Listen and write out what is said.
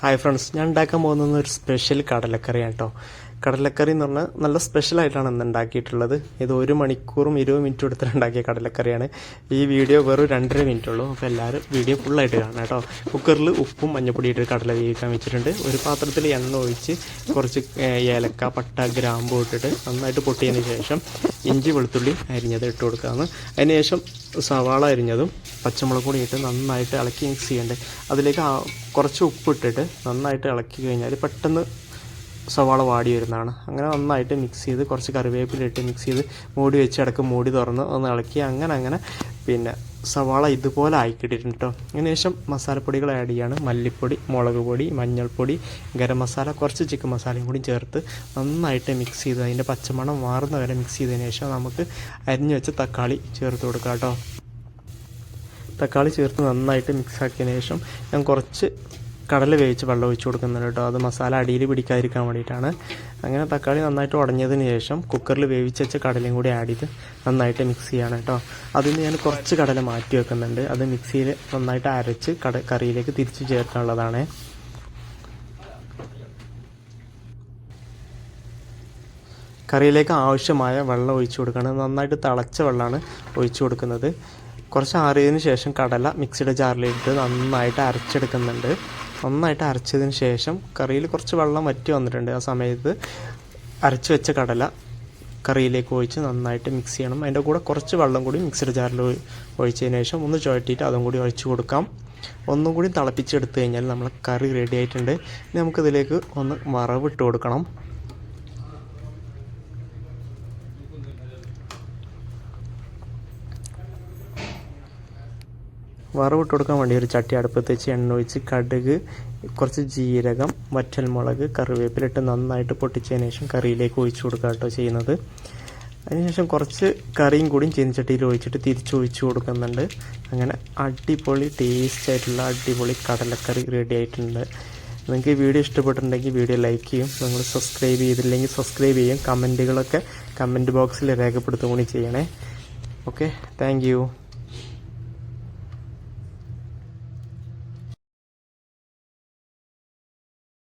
Hi friends ഞാൻ ഉണ്ടാക്കാൻ പോകുന്നത് ഒരു സ്പെഷ്യൽ കടലക്കറിയാണ് കേട്ടോ കടലക്കറി എന്ന് പറഞ്ഞാൽ നല്ല സ്പെഷ്യൽ ആയിട്ടാണ് ഇന്ന് ഉണ്ടാക്കിയിട്ടുള്ളത്. ഇത് ഒരു മണിക്കൂറും ഇരുപത് മിനിറ്റും എടുത്തിട്ട് ഉണ്ടാക്കിയ കടലക്കറിയാണ്. ഈ വീഡിയോ വെറും രണ്ടര മിനിറ്റ് ഉള്ളൂ. അപ്പോൾ എല്ലാവരും വീഡിയോ ഫുള്ളായിട്ട് കാണണം കേട്ടോ. കുക്കറിൽ ഉപ്പും മഞ്ഞപ്പൊടി ഇട്ട് കടല വേവിക്കാൻ വെച്ചിട്ടുണ്ട്. ഒരു പാത്രത്തിൽ എണ്ണ ഒഴിച്ച് കുറച്ച് ഏലക്ക പട്ട ഗ്രാമ്പു ഇട്ടിട്ട് നന്നായിട്ട് പൊട്ടിയതിന് ശേഷം ഇഞ്ചി വെളുത്തുള്ളി അരിഞ്ഞത് ഇട്ട് കൊടുക്കാമെന്ന് അതിന് ശേഷം സവാള അരിഞ്ഞതും പച്ചമുളക് കൂടി ഇട്ട് നന്നായിട്ട് ഇളക്കി മിക്സ് ചെയ്യേണ്ടത് അതിലേക്ക് കുറച്ച് ഉപ്പ് ഇട്ടിട്ട് നന്നായിട്ട് ഇളക്കി കഴിഞ്ഞാൽ പെട്ടെന്ന് സവാള വാടി വരുന്നതാണ്. അങ്ങനെ നന്നായിട്ട് മിക്സ് ചെയ്ത് കുറച്ച് കറിവേപ്പിലിട്ട് മിക്സ് ചെയ്ത് മൂടി വെച്ച് ഇടയ്ക്ക് മൂടി തുറന്ന് ഒന്ന് ഇളക്കി അങ്ങനെ അങ്ങനെ പിന്നെ സവാള ഇതുപോലെ ആയിക്കിട്ടിട്ടുണ്ട് കേട്ടോ അതിനുശേഷം മസാലപ്പൊടികൾ ആഡ് ചെയ്യാണ്. മല്ലിപ്പൊടി മുളക് പൊടി മഞ്ഞൾപ്പൊടി ഗരം മസാല കുറച്ച് ചിക്കൻ മസാലയും കൂടി ചേർത്ത് നന്നായിട്ട് മിക്സ് ചെയ്ത് അതിന്റെ പച്ചമണം മാറുന്ന വരെ മിക്സ് ചെയ്തതിന് ശേഷം നമുക്ക് അരിഞ്ഞു വെച്ച തക്കാളി ചേർത്ത് കൊടുക്കാം കേട്ടോ തക്കാളി ചേർത്ത് നന്നായിട്ട് മിക്സ് ആക്കിയതിന് ശേഷം ഞാൻ കുറച്ച് കടല വേവിച്ച് വെള്ളം ഒഴിച്ച് കൊടുക്കുന്നുണ്ട് കേട്ടോ. അത് മസാല അടിയിൽ പിടിക്കാതിരിക്കാൻ വേണ്ടിയിട്ടാണ്. അങ്ങനെ തക്കാളി നന്നായിട്ട് ഉടഞ്ഞതിന് ശേഷം കുക്കറിൽ വേവിച്ച് വെച്ച കടലയും കൂടി ആഡ് ചെയ്ത് നന്നായിട്ട് മിക്സ് ചെയ്യാണ് കേട്ടോ. അതിൽ നിന്ന് ഞാൻ കുറച്ച് കടല മാറ്റി വെക്കുന്നുണ്ട്. അത് മിക്സിയിൽ നന്നായിട്ട് അരച്ച് കട കറിയിലേക്ക് തിരിച്ചു ചേർക്കാനുള്ളതാണ്. കറിയിലേക്ക് ആവശ്യമായ വെള്ളം ഒഴിച്ചു കൊടുക്കണം. നന്നായിട്ട് തിളച്ച വെള്ളമാണ് ഒഴിച്ചു കൊടുക്കുന്നത്. കുറച്ച് ആറിയതിന് ശേഷം കടല മിക്സിയുടെ ജാറിലിട്ട് നന്നായിട്ട് അരച്ചെടുക്കുന്നുണ്ട്. നന്നായിട്ട് അരച്ചതിന് ശേഷം കറിയിൽ കുറച്ച് വെള്ളം വറ്റി വന്നിട്ടുണ്ട്. ആ സമയത്ത് അരച്ച് വെച്ച കടല കറിയിലേക്ക് ഒഴിച്ച് നന്നായിട്ട് മിക്സ് ചെയ്യണം. അതിന്റെ കൂടെ കുറച്ച് വെള്ളം കൂടി മിക്സിയുടെ ജാറിൽ ഒഴി- ഒഴിച്ചതിന് ശേഷം ഒന്ന് ചുഴറ്റിയിട്ട് അതും കൂടി ഒഴിച്ചു കൊടുക്കാം. ഒന്നും കൂടി തിളപ്പിച്ചെടുത്ത് കഴിഞ്ഞാൽ നമ്മൾ കറി റെഡി ആയിട്ടുണ്ട്. ഇനി നമുക്കിതിലേക്ക് ഒന്ന് വറവിട്ട് കൊടുക്കണം. വറവിട്ട് കൊടുക്കാൻ വേണ്ടി ഒരു ചട്ടി അടുപ്പത്ത് വെച്ച് എണ്ണ ഒഴിച്ച് കടുക് കുറച്ച് ജീരകം വറ്റൽമുളക് കറിവേപ്പിലിട്ട് നന്നായിട്ട് പൊട്ടിച്ചതിന് ശേഷം കറിയിലേക്ക് ഒഴിച്ചു കൊടുക്കുക കേട്ടോ ചെയ്യുന്നത്. അതിനുശേഷം കുറച്ച് കറിയും കൂടിയും ചീനിച്ചട്ടിയിൽ ഒഴിച്ചിട്ട് തിരിച്ച് ഒഴിച്ചു കൊടുക്കുന്നുണ്ട്. അങ്ങനെ അടിപൊളി ടേസ്റ്റ് ആയിട്ടുള്ള അടിപൊളി കടലക്കറി റെഡി ആയിട്ടുണ്ട്. നിങ്ങൾക്ക് ഈ വീഡിയോ ഇഷ്ടപ്പെട്ടിട്ടുണ്ടെങ്കിൽ വീഡിയോ ലൈക്ക് ചെയ്യും. നിങ്ങൾ സബ്സ്ക്രൈബ് ചെയ്തില്ലെങ്കിൽ സബ്സ്ക്രൈബ് ചെയ്യും. കമന്റുകളൊക്കെ കമന്റ് ബോക്സിൽ രേഖപ്പെടുത്തുകൂടി കൂടി ചെയ്യണേ. Okay thank